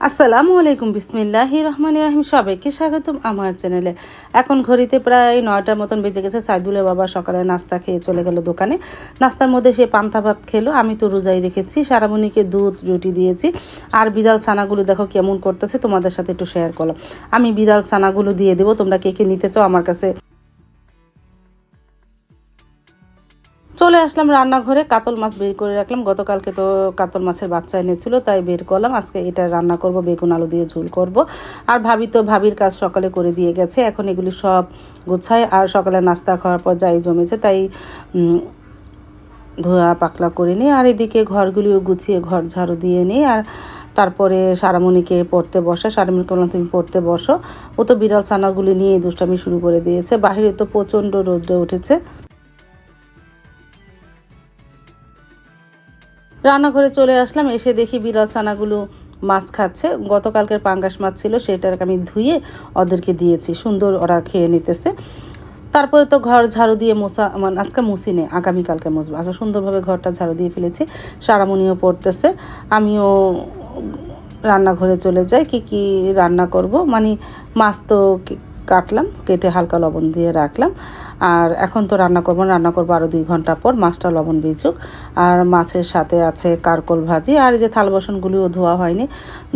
আসসালামু আলাইকুম, বিসমিল্লাহ রহমান রাহিম। সবাইকে স্বাগতম আমার চ্যানেলে। এখন ঘড়িতে প্রায় নয়টার মতন বেজে গেছে। সাইদুলের বাবা সকালে নাস্তা খেয়ে চলে গেল দোকানে। নাস্তার মধ্যে সে পান্তা ভাত খেলো। আমি তো রোজাই রেখেছি। সারামণিকে দুধ, রুটি দিয়েছি। আর বিড়াল ছানাগুলো দেখো কেমন করতেছে। তোমাদের সাথে একটু শেয়ার করলাম। আমি বিড়াল ছানাগুলো দিয়ে দেবো। তোমরা কে কে নিতে চাও আমার কাছে চলে আসলাম রান্নাঘরে, কাতল মাছ বের করে রাখলাম। গতকালকে তো কাতল মাছের বাচ্চা এনেছিল, তাই বের করলাম। আজকে এটা রান্না করব, বেগুন আলু দিয়ে ঝোল করব। আর ভাবি তো, ভাবির কাজ সকালে করে দিয়ে গেছে। এখন এগুলি সব গোছায় আর সকালে নাস্তা খাওয়ার পর যাই জমেছে, তাই ধোয়া পাকলা করে নিই। আর এদিকে ঘরগুলিও গুছিয়ে ঘর ঝাড়ু দিয়ে নিই। আর তারপরে সারামণিকে পড়তে বসা। সারামণিকে বললাম তুমি পড়তে বসো। ও তো বিড়াল ছানাগুলি নিয়ে দুষ্টামি শুরু করে দিয়েছে। বাইরে তো প্রচণ্ড রোদ্রে উঠেছে। রান্নাঘরে চলে আসলাম, এসে দেখি বিড়াল ছানাগুলো মাছ খাচ্ছে। গতকালকের পাঙ্গাস মাছ ছিল, সেটাকে আমি ধুয়ে ওদেরকে দিয়েছি। সুন্দর ওরা খেয়ে নিতেছে। তারপরে তো ঘর ঝাড়ু দিয়ে মোছা মানে আজকে মুছি নেই আগামীকালকে মুছবো। আচ্ছা সুন্দরভাবে ঘরটা ঝাড়ু দিয়ে ফেলেছি সারামণিও পড়তেছে। আমিও রান্নাঘরে চলে যাই, কি কি রান্না করব? মানে মাছ তো কাটলাম, কেটে হালকা লবণ দিয়ে রাখলাম। আর এখন তো রান্না করব রান্না করব আরও দুই ঘণ্টা পর মাছটা লবণ ভিজুক আর মাছের সাথে আছে কারকল ভাজি, আর এই যে থাল বাসনগুলিও ধোয়া হয়নি,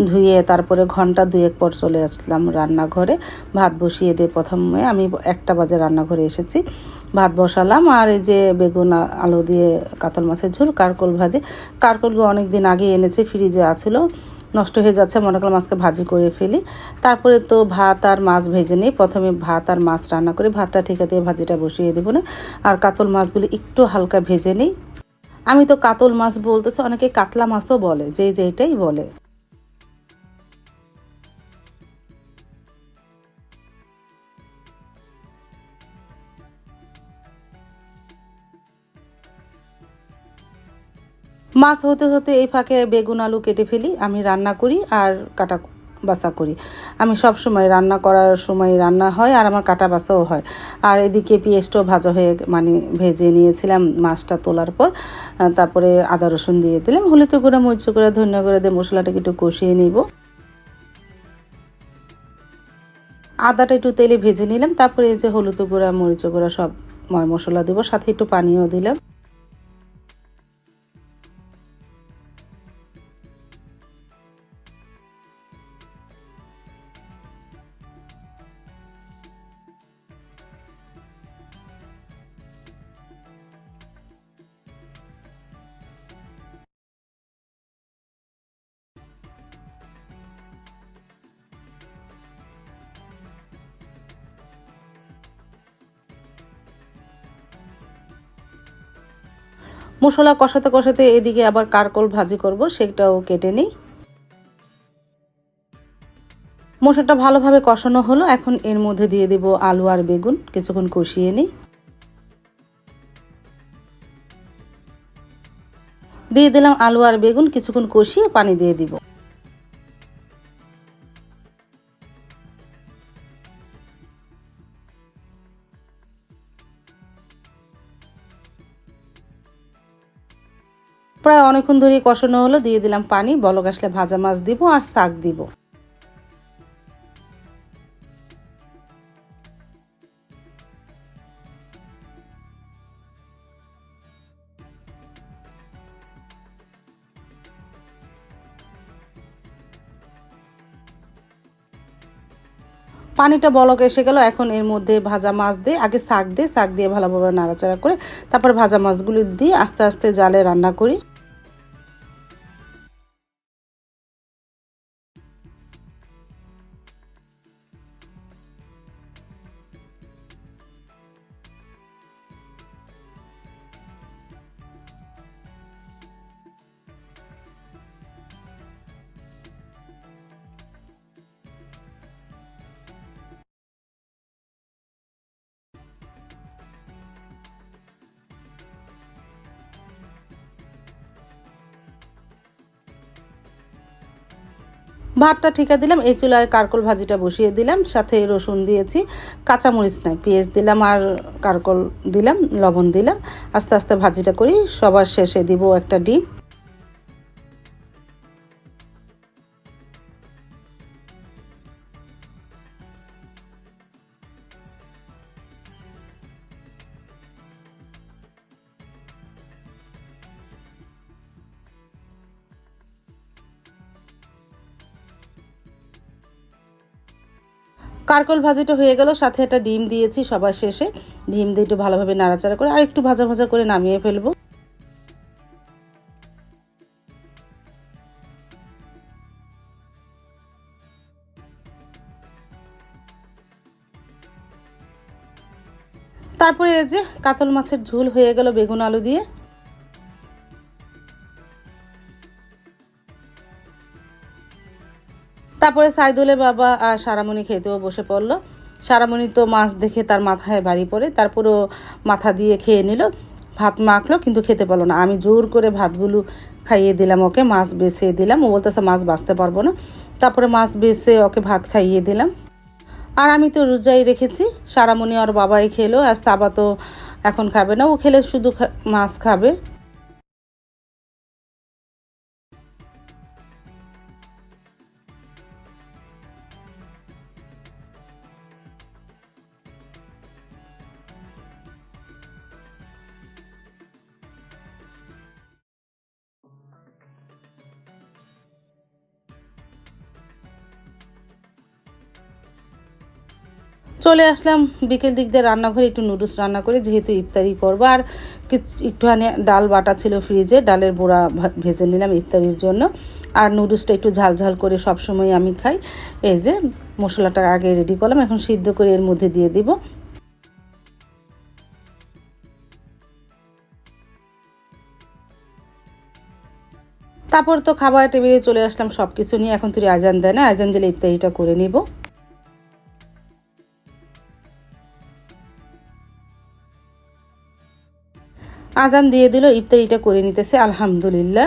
ধুয়ে তারপরে ঘণ্টা দুয়েক পর চলে আসলাম রান্নাঘরে। ভাত বসিয়ে দিয়ে প্রথমে আমি একটা বাজে রান্নাঘরে এসেছি। ভাত বসালাম, আর এই যে বেগুন, আলু দিয়ে কাতল মাছের ঝোল, কারকল ভাজি। কারকলগুলো অনেক দিন আগে এনেছে, ফ্রিজে আছিল। নষ্ট হয়ে যাচ্ছে, মনে করলাম আজকে ভাজি করে ফেলি। তারপরে তো ভাত আর মাছ ভেজে নিই। প্রথমে ভাত আর মাছ রান্না করে। ভাতটা ঠিকা দিয়ে ভাজিটা বসিয়ে দেবো না। আর কাতল মাছগুলো একটু হালকা ভেজে নিই। আমি তো কাতল মাছ বলতেছি, অনেকে কাতলা মাছও বলে যে যেটাই বলে। মাছ হতে হতে এই ফাঁকে বেগুন, আলু কেটে ফেলি, আমি রান্না করি আর কাটা বাসা করি। আমি সব সময় রান্না করার সময় রান্না হয় আর আমার কাটা বাসাও হয়। আর এদিকে পেঁয়াজটাও ভাজা হয়ে মানে ভেজে নিয়েছিলাম মাছটা তোলার পর। তারপরে আদা রসুন দিয়ে দিলাম, হলুদ গুঁড়া, মরিচ গুঁড়া, ধনিয়া করে দিয়ে মশলাটাকে একটু কষিয়ে নিব। আদাটা একটু তেলে ভেজে নিলাম, তারপরে এই যে হলুদ গুঁড়া, মরিচ গুঁড়া সব মশলা দেবো, সাথে একটু পানিও দিলাম। মশলা কষাতে কষাতে এদিকে আবার কারকল ভাজি করব, সেটাও কেটে নিই। মশলাটা ভালোভাবে কষানো হলো, এখন এর মধ্যে দিয়ে দেব আলু আর বেগুন, কিছুক্ষণ কষিয়ে নিই। দিয়ে দিলাম আলু আর বেগুন, কিছুক্ষণ কষিয়ে পানি দিয়ে দিব। প্রায় অনেকক্ষণ ধরে কষানো হলো, দিয়ে দিলাম পানি, বলক আসলে ভাজা মাছ দিব আর শাক দিব। পানিটা বলক এসে গেল, এখন এর মধ্যে ভাজা মাছ দিয়ে, আগে শাক দিয়ে শাক দিয়ে ভালোভাবে নাড়াচাড়া করে, তারপর ভাজা মাছগুলো দিয়ে আস্তে আস্তে জালে রান্না করি। ভাতটা ঠিকা দিলাম, এই চুলায় কারকল ভাজিটা বসিয়ে দিলাম, সাথে রসুন দিয়েছি, কাঁচামরিচ নাই, পেঁয়াজ দিলাম আর কারকল দিলাম, লবণ দিলাম, আস্তে আস্তে ভাজিটা করি, সবার শেষে দিব একটা ডিম। কারকল ভাজিটা হয়ে গেল, সাথে একটা ডিম দিয়েছি সবার শেষে। ডিম দিয়ে একটু ভালোভাবে নাড়াচাড়া করে আর একটু ভাজা ভাজা করে নামিয়ে ফেলব। তারপরে এই যে কাতল মাছের ঝোল হয়ে গেল বেগুন আলু দিয়ে। তারপরে সাইদুলে বাবা আর সারামণি খেতেও বসে পড়ল। সারামণি তো মাছ দেখে তার মাথায় বাড়ি পড়ে, তারপরও মাথা দিয়ে খেয়ে নিল, ভাত মাখলো, কিন্তু খেতে পারল না। আমি জোর করে ভাতগুলো খাইয়ে দিলাম ওকে, মাছ বেছে দিলাম। ও বলতেছে, মাছ বাঁচতে পারব না। তারপরে মাছ বেছে ওকে ভাত খাইয়ে দিলাম। আর আমি তো রোজাই রেখেছি, সারামণি আর বাবাই খেলো, আর সাবা তো এখন খাবে না। ও খেলে শুধু মাছ খাবে। চলে আসলাম। বিকেল দিক দিয়ে রান্নাঘরে একটু নুডলস রান্না করে, যেহেতু ইফতারি করব। আর একটুখানি ডাল বাটা ছিল ফ্রিজে ডালের বোড়া ভেজে নিলাম ইফতারির জন্য। আর নুডলসটা একটু ঝাল ঝাল করে সব সময় আমি খাই। এই যে মশলাটা আগে রেডি করলাম, এখন সিদ্ধ করে এর মধ্যে দিয়ে দিব। তারপর তো খাবার টেবিলে চলে আসলাম সব কিছু নিয়ে। এখন তুই আজান দেয় না, আজান দিলে ইফতারিটা করে নিব। আজান দিয়ে দিল ইফতারিটা করে নিতেছে আলহামদুলিল্লাহ।